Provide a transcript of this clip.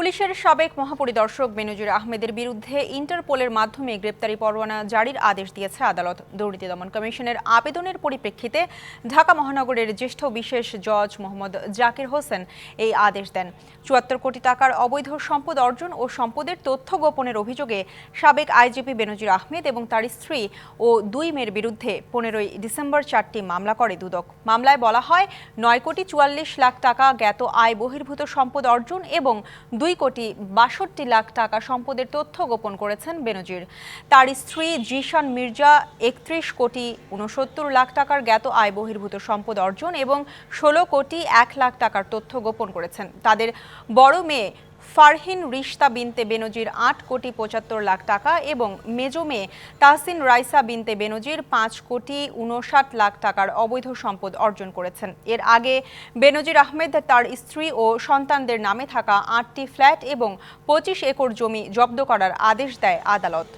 পুলিশের সাবেক মহাপরিদর্শক বেনজির আহমেদের বিরুদ্ধে ইন্টারপোলের মাধ্যমে গ্রেপ্তারি পরোয়ানা জারির আদেশ দিয়েছে আদালত। দুর্নীতি দমন কমিশনের আবেদনের পরিপ্রেক্ষিতে ঢাকা মহানগরের জ্যেষ্ঠ বিশেষ জজ মোহাম্মদ জাকির হোসেন এই আদেশ দেন। চুয়াত্তর কোটি টাকার অবৈধ সম্পদ অর্জন ও সম্পদের তথ্য গোপনের অভিযোগে সাবেক আইজিপি বেনজির আহমেদ এবং তার স্ত্রী ও দুই মেয়ের বিরুদ্ধে পনেরোই ডিসেম্বর চারটি মামলা করে দুদক। মামলায় বলা হয়, নয় কোটি চুয়াল্লিশ লাখ টাকা জ্ঞাত আয় বহির্ভূত সম্পদ অর্জন এবং দুই কোটি বাষট্টি লাখ টাকা সম্পদের তথ্য গোপন করেছেন বেনজির। তার স্ত্রী জিশান মির্জা একত্রিশ কোটি উনসত্তর লাখ টাকার জ্ঞাত আয় বহির্ভূত সম্পদ অর্জন এবং ষোলো কোটি এক লাখ টাকার তথ্য গোপন করেছেন। তাদের বড় মেয়ে ফারহিন রিশতা বিনতে বেনজির আট কোটি পঁচাত্তর লাখ টাকা এবং মেজো মেয়ে তাহসিন রাইসা বিনতে বেনজির পাঁচ কোটি উনষাট লাখ টাকার অবৈধ সম্পদ অর্জন করেছেন। এর আগে বেনজির আহমেদ তার স্ত্রী ও সন্তানদের নামে থাকা আটটি ফ্ল্যাট এবং পঁচিশ একর জমি জব্দ করার আদেশ দেয় আদালত।